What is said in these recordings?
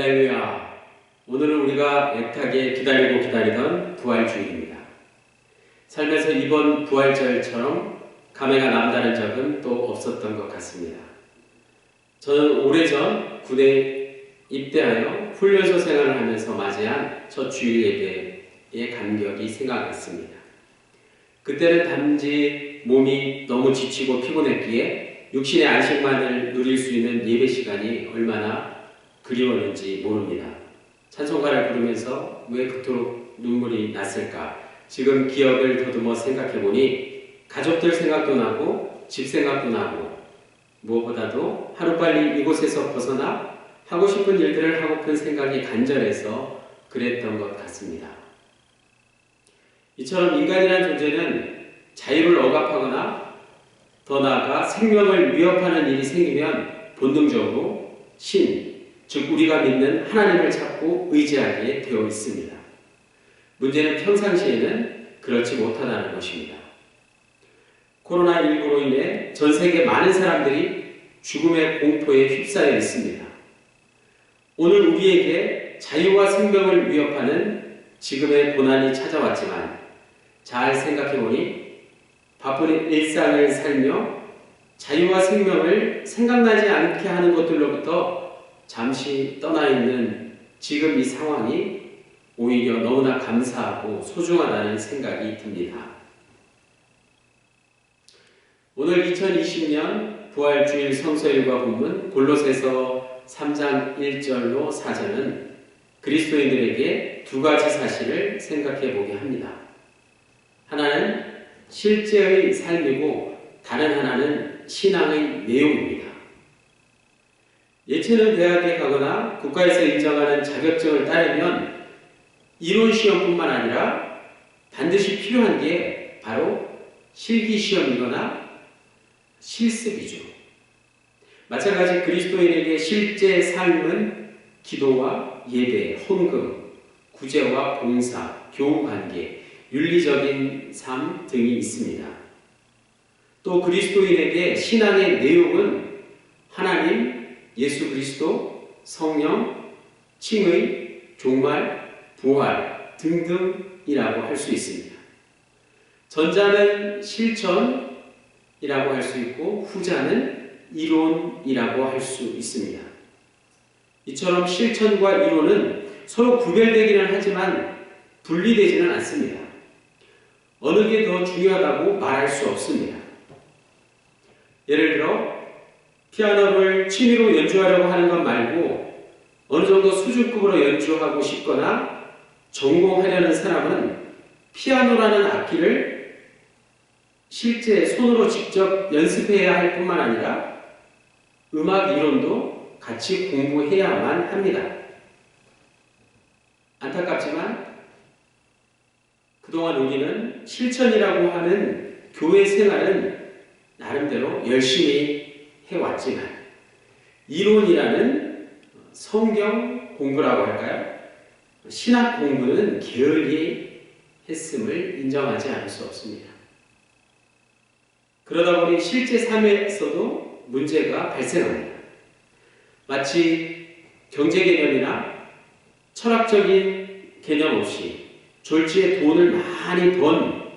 할렐루야. 오늘은 우리가 애타게 기다리고 기다리던 부활주일입니다. 삶에서 이번 부활절처럼 감회가 남다른 적은 또 없었던 것 같습니다. 저는 오래전 군에 입대하여 훈련소 생활을 하면서 맞이한 첫 주일 예배의 감격이 생각났습니다. 그때는 단지 몸이 너무 지치고 피곤했기에 육신의 안식만을 누릴 수 있는 예배 시간이 얼마나 그리웠는지 모릅니다. 찬송가를 부르면서 왜 그토록 눈물이 났을까? 지금 기억을 더듬어 생각해 보니 가족들 생각도 나고 집 생각도 나고 무엇보다도 하루빨리 이곳에서 벗어나 하고 싶은 일들을 하고픈 생각이 간절해서 그랬던 것 같습니다. 이처럼 인간이라는 존재는 자유를 억압하거나 더 나아가 생명을 위협하는 일이 생기면 본능적으로 신, 즉 우리가 믿는 하나님을 찾고 의지하게 되어 있습니다. 문제는 평상시에는 그렇지 못하다는 것입니다. 코로나19로 인해 전 세계 많은 사람들이 죽음의 공포에 휩싸여 있습니다. 오늘 우리에게 자유와 생명을 위협하는 지금의 고난이 찾아왔지만 잘 생각해보니 바쁜 일상을 살며 자유와 생명을 생각나지 않게 하는 것들로부터 잠시 떠나 있는 지금 이 상황이 오히려 너무나 감사하고 소중하다는 생각이 듭니다. 오늘 2020년 부활주일 성서일과 본문 골로새서 3장 1절로 4절은 그리스도인들에게 두 가지 사실을 생각해 보게 합니다. 하나는 실제의 삶이고 다른 하나는 신앙의 내용입니다. 예체능 대학에 가거나 국가에서 인정하는 자격증을 따려면 이론 시험뿐만 아니라 반드시 필요한 게 바로 실기 시험이거나 실습이죠. 마찬가지 그리스도인에게 실제 삶은 기도와 예배, 헌금, 구제와 봉사, 교우 관계, 윤리적인 삶 등이 있습니다. 또 그리스도인에게 신앙의 내용은 하나님, 예수 그리스도, 성령, 칭의, 종말, 부활 등등이라고 할 수 있습니다. 전자는 실천, 이라고 할 수 있고 후자는 이론이라고 할 수 있습니다. 이처럼 실천과 이론은 서로 구별되기는 하지만 분리되지는 않습니다. 어느 게 더 중요하다고 말할 수 없습니다. 예를 들어 피아노를 취미로 연주하려고 하는 것 말고 어느 정도 수준급으로 연주하고 싶거나 전공하려는 사람은 피아노라는 악기를 실제 손으로 직접 연습해야 할 뿐만 아니라 음악 이론도 같이 공부해야만 합니다. 안타깝지만 그동안 우리는 실천이라고 하는 교회 생활은 나름대로 열심히 해왔지만 이론이라는 성경 공부라고 할까요? 신학 공부는 게을리 했음을 인정하지 않을 수 없습니다. 그러다 보니 실제 삶에서도 문제가 발생합니다. 마치 경제 개념이나 철학적인 개념 없이 졸지에 돈을 많이 번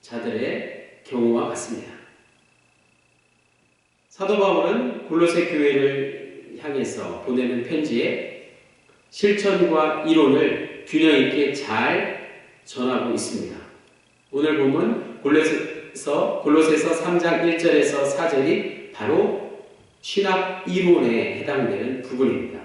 자들의 경우와 같습니다. 사도 바울은 골로새 교회를 향해서 보내는 편지에 실천과 이론을 균형 있게 잘 전하고 있습니다. 오늘 보면 골로새 골로새서 3장 1절에서 4절이 바로 신학 이론에 해당되는 부분입니다.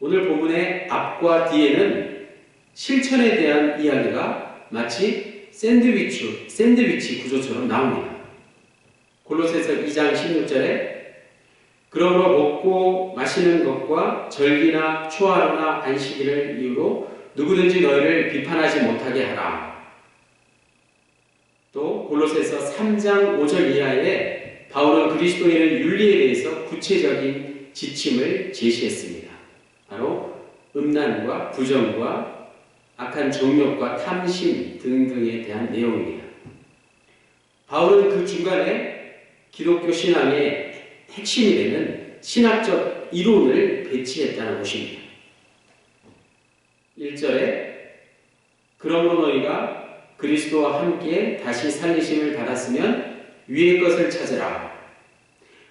오늘 본문의 앞과 뒤에는 실천에 대한 이야기가 마치 샌드위치, 샌드위치 구조처럼 나옵니다. 골로새서 2장 16절에 그러므로 먹고 마시는 것과 절기나 초하루나 안식일을 이유로 누구든지 너희를 비판하지 못하게 하라. 또 골로새서 3장 5절 이하에 바울은 그리스도인의 윤리에 대해서 구체적인 지침을 제시했습니다. 바로 음란과 부정과 악한 정욕과 탐심 등등에 대한 내용입니다. 바울은 그 중간에 기독교 신앙의 핵심이 되는 신학적 이론을 배치했다는 것입니다. 1절에 그러므로 너희가 그리스도와 함께 다시 살리심을 받았으면 위의 것을 찾으라.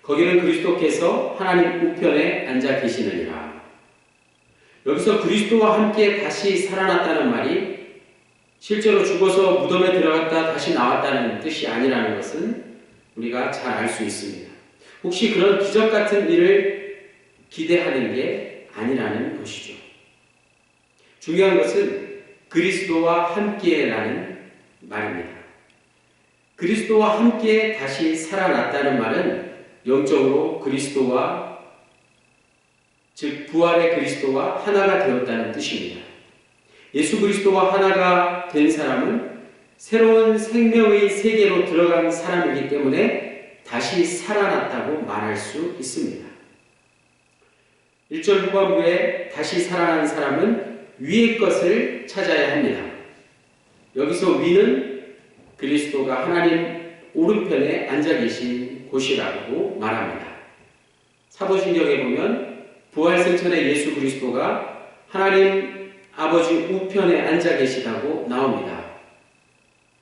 거기는 그리스도께서 하나님 우편에 앉아 계시느니라. 여기서 그리스도와 함께 다시 살아났다는 말이 실제로 죽어서 무덤에 들어갔다 다시 나왔다는 뜻이 아니라는 것은 우리가 잘 알 수 있습니다. 혹시 그런 기적 같은 일을 기대하는 게 아니라는 것이죠. 중요한 것은 그리스도와 함께라는 말입니다. 그리스도와 함께 다시 살아났다는 말은 영적으로 그리스도와 즉 부활의 그리스도와 하나가 되었다는 뜻입니다. 예수 그리스도와 하나가 된 사람은 새로운 생명의 세계로 들어간 사람이기 때문에 다시 살아났다고 말할 수 있습니다. 1절 후반부에 다시 살아난 사람은 위의 것을 찾아야 합니다. 여기서 위는 그리스도가 하나님 오른편에 앉아 계신 곳이라고 말합니다. 사도신경에 보면 부활승천의 예수 그리스도가 하나님 아버지 우편에 앉아 계시다고 나옵니다.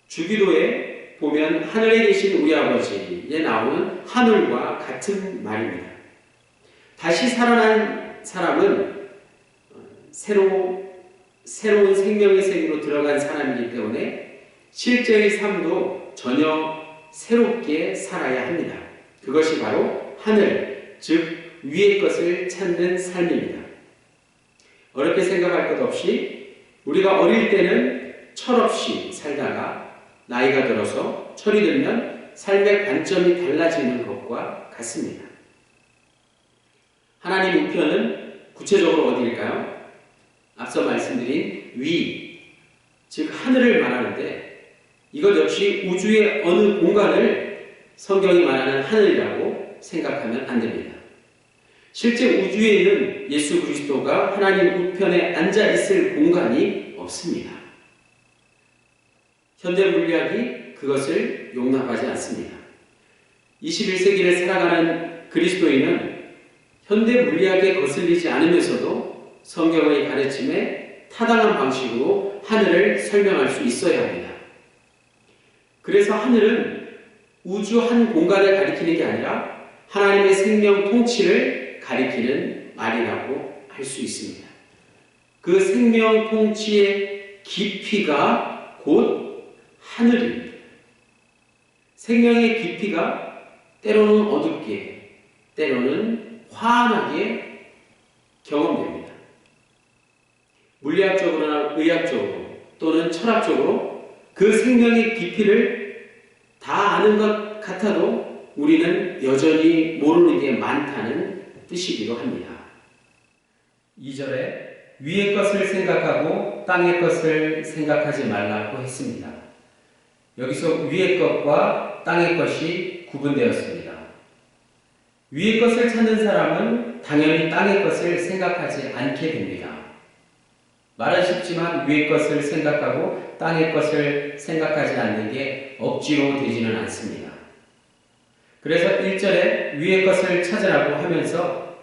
주기도에 보면 하늘에 계신 우리 아버지에 나오는 하늘과 같은 말입니다. 다시 살아난 사람은 새로, 새로운 생명의 세계로 들어간 사람이기 때문에 실제의 삶도 전혀 새롭게 살아야 합니다. 그것이 바로 하늘, 즉 위의 것을 찾는 삶입니다. 어렵게 생각할 것 없이 우리가 어릴 때는 철없이 살다가 나이가 들어서 철이 들면 삶의 관점이 달라지는 것과 같습니다. 하나님 우편은 구체적으로 어디일까요? 앞서 말씀드린 위, 즉 하늘을 말하는데 이것 역시 우주의 어느 공간을 성경이 말하는 하늘이라고 생각하면 안 됩니다. 실제 우주에는 예수 그리스도가 하나님 우편에 앉아 있을 공간이 없습니다. 현대 물리학이 그것을 용납하지 않습니다. 21세기를 살아가는 그리스도인은 현대 물리학에 거슬리지 않으면서도 성경의 가르침에 타당한 방식으로 하늘을 설명할 수 있어야 합니다. 그래서 하늘은 우주 한 공간을 가리키는 게 아니라 하나님의 생명 통치를 가리키는 말이라고 할 수 있습니다. 그 생명 통치의 깊이가 곧 하늘입니다. 생명의 깊이가 때로는 어둡게, 때로는 환하게 경험됩니다. 물리학적으로나 의학적으로 또는 철학적으로 그 생명의 깊이를 다 아는 것 같아도 우리는 여전히 모르는 게 많다는 뜻이기도 합니다. 2절에 위의 것을 생각하고 땅의 것을 생각하지 말라고 했습니다. 여기서 위의 것과 땅의 것이 구분되었습니다. 위의 것을 찾는 사람은 당연히 땅의 것을 생각하지 않게 됩니다. 말은 쉽지만 위의 것을 생각하고 땅의 것을 생각하지 않는 게 억지로 되지는 않습니다. 그래서 1절에 위의 것을 찾으라고 하면서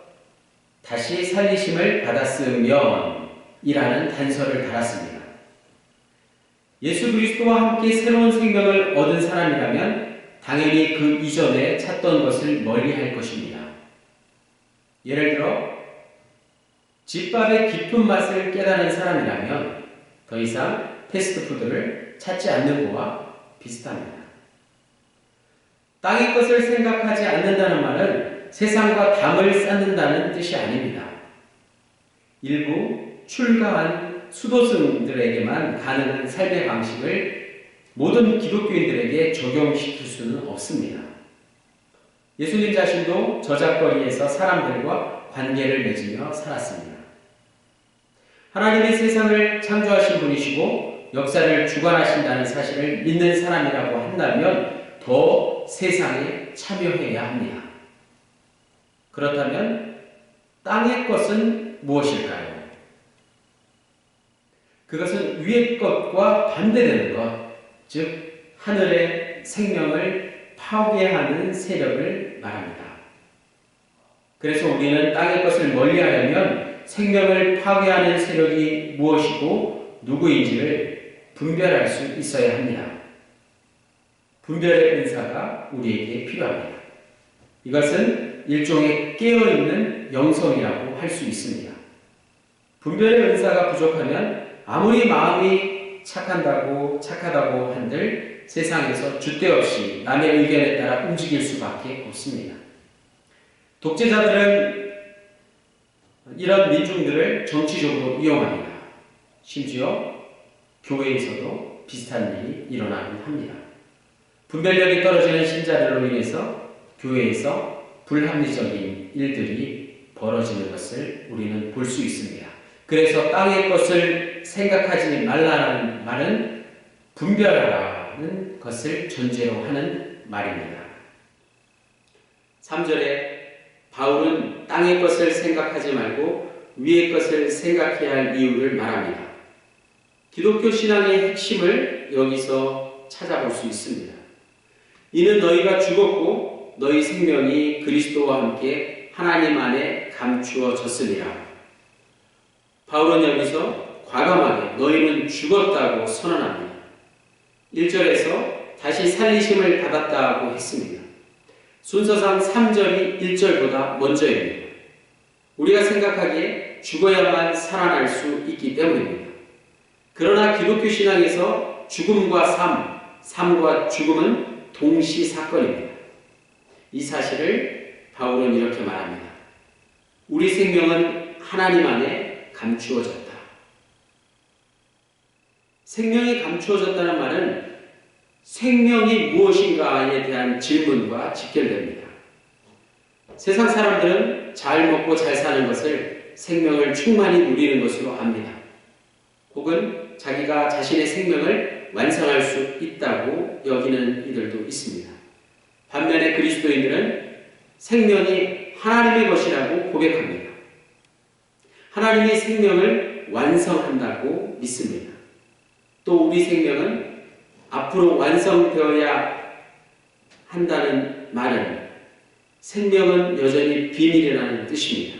다시 살리심을 받았으면 이라는 단서를 달았습니다. 예수 그리스도와 함께 새로운 생명을 얻은 사람이라면 당연히 그 이전에 찾던 것을 멀리 할 것입니다. 예를 들어 집밥의 깊은 맛을 깨달은 사람이라면 더 이상 패스트푸드를 찾지 않는 거와 비슷합니다. 땅의 것을 생각하지 않는다는 말은 세상과 담을 쌓는다는 뜻이 아닙니다. 일부 출가한 수도승들에게만 가능한 삶의 방식을 모든 기독교인들에게 적용시킬 수는 없습니다. 예수님 자신도 저작거리에서 사람들과 관계를 맺으며 살았습니다. 하나님의 세상을 창조하신 분이시고 역사를 주관하신다는 사실을 믿는 사람이라고 한다면 더 세상에 참여해야 합니다. 그렇다면 땅의 것은 무엇일까요? 그것은 위의 것과 반대되는 것, 즉 하늘의 생명을 파괴하는 세력을 말합니다. 그래서 우리는 땅의 것을 멀리하려면 생명을 파괴하는 세력이 무엇이고 누구인지를 분별할 수 있어야 합니다. 분별의 은사가 우리에게 필요합니다. 이것은 일종의 깨어있는 영성이라고 할 수 있습니다. 분별의 은사가 부족하면 아무리 마음이 착한다고 착하다고 한들 세상에서 줏대 없이 남의 의견에 따라 움직일 수밖에 없습니다. 독재자들은 이런 민중들을 정치적으로 이용합니다. 심지어 교회에서도 비슷한 일이 일어나곤 합니다. 분별력이 떨어지는 신자들로 인해서 교회에서 불합리적인 일들이 벌어지는 것을 우리는 볼 수 있습니다. 그래서 땅의 것을 생각하지 말라는 말은 분별하라는 것을 전제로 하는 말입니다. 3절에 바울은 땅의 것을 생각하지 말고 위의 것을 생각해야 할 이유를 말합니다. 기독교 신앙의 핵심을 여기서 찾아볼 수 있습니다. 이는 너희가 죽었고 너희 생명이 그리스도와 함께 하나님 안에 감추어졌으니라. 바울은 여기서 과감하게 너희는 죽었다고 선언합니다. 1절에서 다시 살리심을 받았다고 했습니다. 순서상 3절이 1절보다 먼저입니다. 우리가 생각하기에 죽어야만 살아날 수 있기 때문입니다. 그러나 기독교 신앙에서 죽음과 삶, 삶과 죽음은 동시 사건입니다. 이 사실을 바울은 이렇게 말합니다. 우리 생명은 하나님 안에 감추어졌다. 생명이 감추어졌다는 말은 생명이 무엇인가에 대한 질문과 직결됩니다. 세상 사람들은 잘 먹고 잘 사는 것을 생명을 충만히 누리는 것으로 압니다. 혹은 자기가 자신의 생명을 완성할 수 있다고 여기는 이들도 있습니다. 반면에 그리스도인들은 생명이 하나님의 것이라고 고백합니다. 하나님이 생명을 완성한다고 믿습니다. 또 우리 생명은 앞으로 완성되어야 한다는 말은 생명은 여전히 비밀이라는 뜻입니다.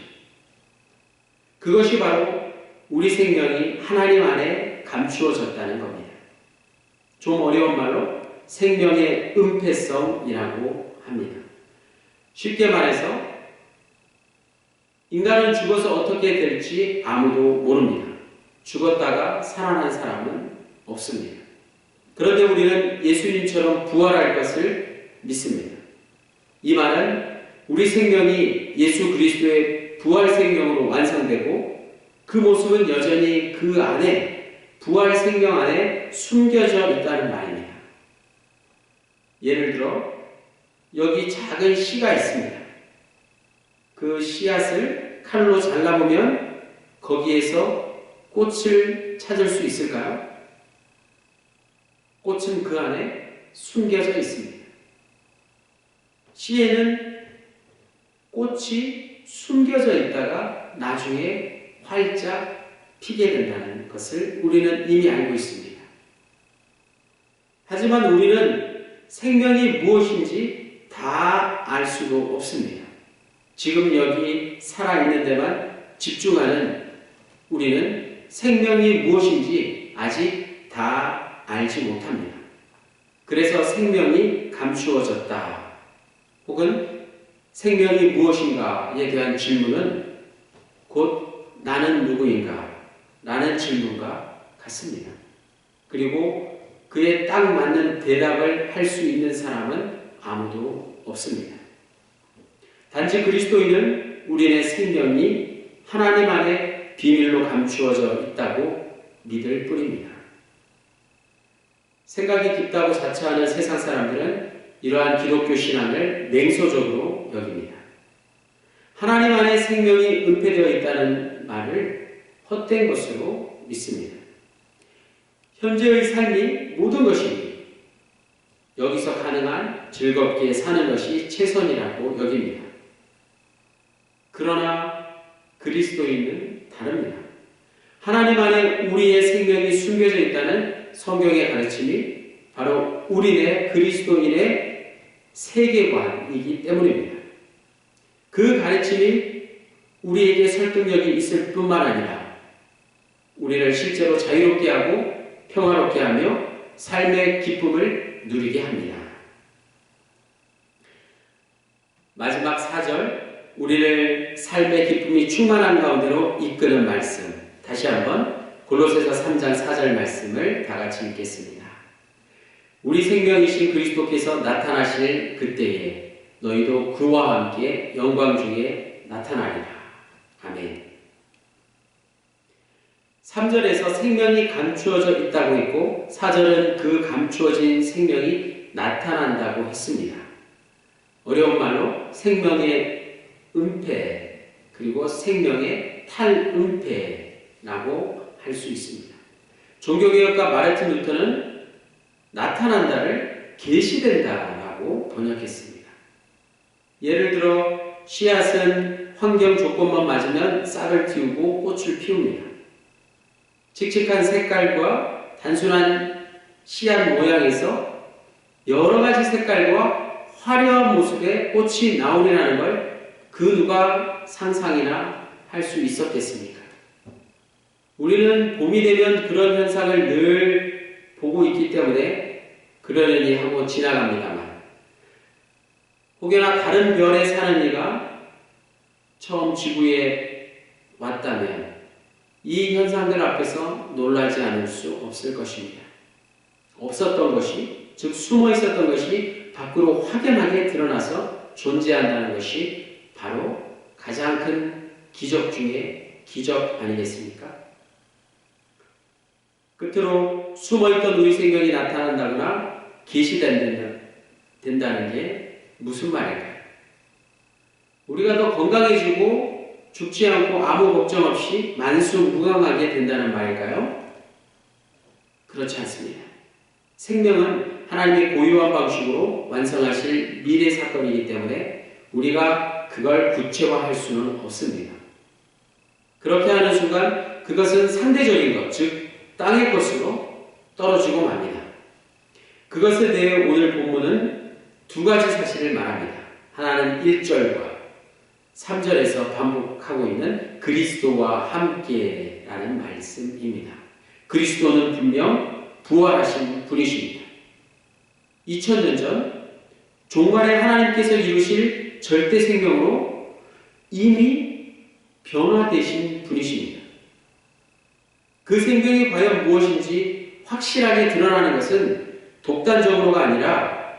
그것이 바로 우리 생명이 하나님 안에 감추어졌다는 겁니다. 좀 어려운 말로 생명의 은폐성이라고 합니다. 쉽게 말해서 인간은 죽어서 어떻게 될지 아무도 모릅니다. 죽었다가 살아난 사람은 없습니다. 그런데 우리는 예수님처럼 부활할 것을 믿습니다. 이 말은 우리 생명이 예수 그리스도의 부활 생명으로 완성되고 그 모습은 여전히 그 안에 부활 생명 안에 숨겨져 있다는 말입니다. 예를 들어 여기 작은 씨가 있습니다. 그 씨앗을 칼로 잘라보면 거기에서 꽃을 찾을 수 있을까요? 꽃은 그 안에 숨겨져 있습니다. 씨에는 꽃이 숨겨져 있다가 나중에 활짝 피게 된다는 것을 우리는 이미 알고 있습니다. 하지만 우리는 생명이 무엇인지 다 알 수도 없습니다. 지금 여기 살아있는 데만 집중하는 우리는 생명이 무엇인지 아직 다 알지 못합니다. 그래서 생명이 감추어졌다. 혹은 생명이 무엇인가에 대한 질문은 곧 나는 누구인가? 라는 질문과 같습니다. 그리고 그에 딱 맞는 대답을 할 수 있는 사람은 아무도 없습니다. 단지 그리스도인은 우리의 생명이 하나님 안에 비밀로 감추어져 있다고 믿을 뿐입니다. 생각이 깊다고 자처하는 세상 사람들은 이러한 기독교 신앙을 냉소적으로 여깁니다. 하나님 안에 생명이 은폐되어 있다는 말을 헛된 것으로 믿습니다. 현재의 삶이 모든 것입니다. 여기서 가능한 즐겁게 사는 것이 최선이라고 여깁니다. 그러나 그리스도인은 다릅니다. 하나님 안에 우리의 생명이 숨겨져 있다는 성경의 가르침이 바로 우리네 그리스도인의 세계관이기 때문입니다. 그 가르침이 우리에게 설득력이 있을 뿐만 아니라 우리를 실제로 자유롭게 하고 평화롭게 하며 삶의 기쁨을 누리게 합니다. 마지막 4절 우리를 삶의 기쁨이 충만한 가운데로 이끄는 말씀 다시 한번 골로새서 3장 4절 말씀을 다 같이 읽겠습니다. 우리 생명이신 그리스도께서 나타나실 그때에 너희도 그와 함께 영광 중에 나타나리라. 아멘. 3절에서 생명이 감추어져 있다고 했고 4절은 그 감추어진 생명이 나타난다고 했습니다. 어려운 말로 생명의 은폐 그리고 생명의 탈은폐라고 할 수 있습니다. 종교개혁가 마르틴 루터는 나타난다를 계시된다라고 번역했습니다. 예를 들어 씨앗은 환경 조건만 맞으면 싹을 틔우고 꽃을 피웁니다. 칙칙한 색깔과 단순한 씨앗 모양에서 여러 가지 색깔과 화려한 모습의 꽃이 나오리라는 걸 그 누가 상상이나 할 수 있었겠습니까? 우리는 봄이 되면 그런 현상을 늘 보고 있기 때문에 그러려니 하고 지나갑니다만 혹여나 다른 별에 사는 이가 처음 지구에 왔다면 이 현상들 앞에서 놀라지 않을 수 없을 것입니다. 없었던 것이, 즉 숨어 있었던 것이 밖으로 확연하게 드러나서 존재한다는 것이 바로 가장 큰 기적 중에 기적 아니겠습니까? 끝으로 숨어있던 우리 생명이 나타난다거나 계시된다는 게 무슨 말일까요? 우리가 더 건강해지고 죽지 않고 아무 걱정 없이 만수무강하게 된다는 말일까요? 그렇지 않습니다. 생명은 하나님의 고유한 방식으로 완성하실 미래 사건이기 때문에 우리가 그걸 구체화할 수는 없습니다. 그렇게 하는 순간 그것은 상대적인 것, 즉 땅의 것으로 떨어지고 맙니다. 그것에 대해 오늘 본문은 두 가지 사실을 말합니다. 하나는 1절과 3절에서 반복하고 있는 그리스도와 함께라는 말씀입니다. 그리스도는 분명 부활하신 분이십니다. 2000년 전 종말에 하나님께서 이루실 절대 생명으로 이미 변화되신 분이십니다. 그 생명이 과연 무엇인지 확실하게 드러나는 것은 독단적으로가 아니라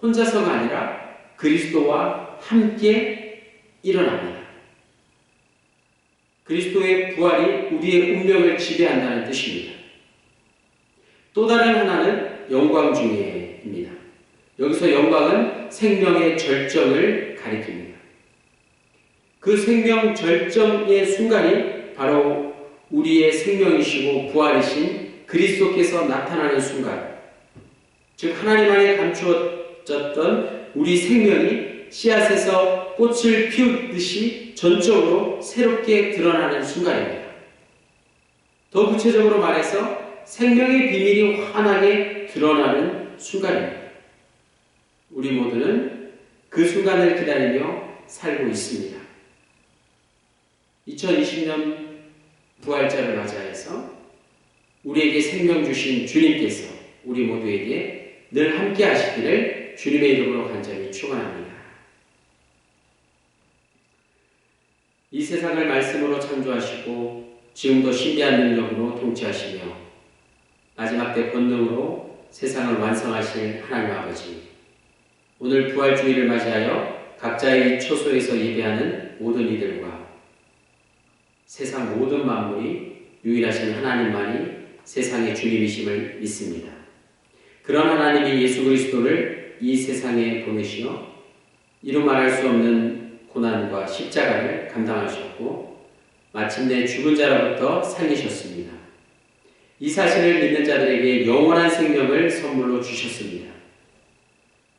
혼자서가 아니라 그리스도와 함께 일어납니다. 그리스도의 부활이 우리의 운명을 지배한다는 뜻입니다. 또 다른 하나는 영광 중에입니다. 여기서 영광은 생명의 절정을 가리킵니다. 그 생명 절정의 순간이 바로 우리의 생명이시고 부활이신 그리스도께서 나타나는 순간, 즉 하나님 안에 감추어졌던 우리 생명이 씨앗에서 꽃을 피우듯이 전적으로 새롭게 드러나는 순간입니다. 더 구체적으로 말해서 생명의 비밀이 환하게 드러나는 순간입니다. 우리 모두는 그 순간을 기다리며 살고 있습니다. 2020년 부활절을 맞이해서 우리에게 생명 주신 주님께서 우리 모두에게 늘 함께 하시기를 주님의 이름으로 간절히 축원합니다. 이 세상을 말씀으로 창조하시고 지금도 신비한 능력으로 통치하시며 마지막 때 권능으로 세상을 완성하실 하나님 아버지 오늘 부활주의를 맞이하여 각자의 처소에서 예배하는 모든 이들과 세상 모든 만물이 유일하신 하나님만이 세상의 주님이심을 믿습니다. 그런 하나님이 예수 그리스도를 이 세상에 보내시어 이루 말할 수 없는 고난과 십자가를 감당하셨고 마침내 죽은 자로부터 살리셨습니다. 이 사실을 믿는 자들에게 영원한 생명을 선물로 주셨습니다.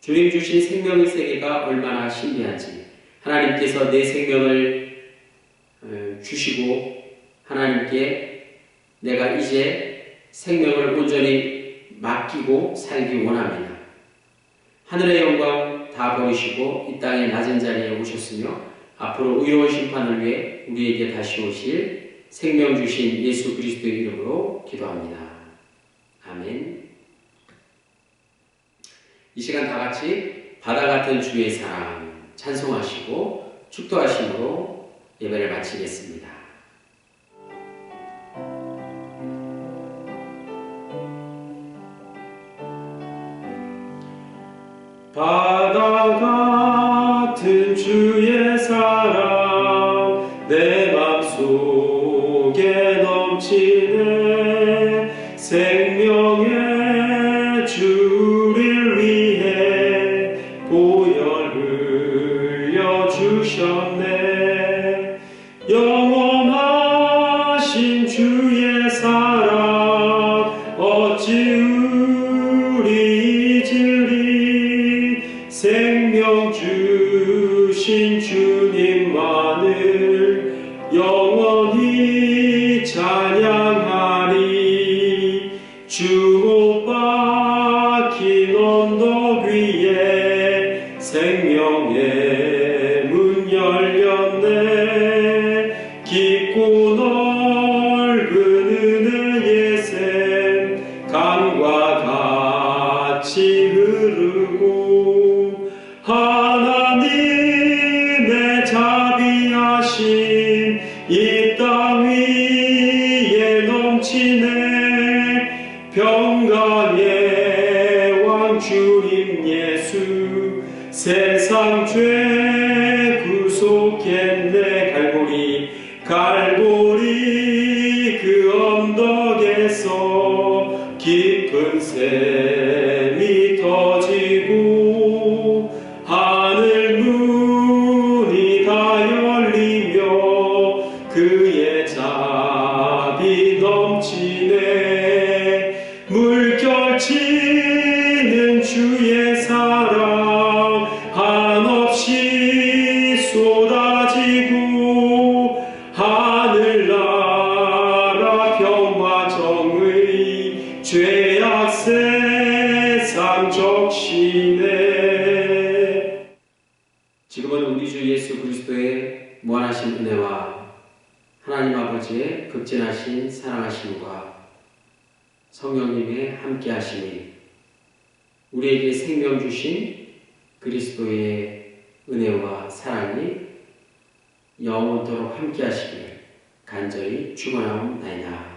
주님 주신 생명의 세계가 얼마나 신비한지 하나님께서 내 생명을 어, 주시고 하나님께 내가 이제 생명을 온전히 맡기고 살기 원합니다. 하늘의 영광 다 버리시고 이 땅의 낮은 자리에 오셨으며 앞으로 의로운 심판을 위해 우리에게 다시 오실 생명 주신 예수 그리스도의 이름으로 기도합니다. 아멘. 이 시간 다 같이 바다 같은 주의 사랑 찬송하시고 축도하심으로 예배를 마치겠습니다. 바다 같은 주의 사랑 내 맘속에 넘치는 주신 그리스도의 은혜와 사랑이 영원토록 함께하시길 간절히 축원하옵나이다.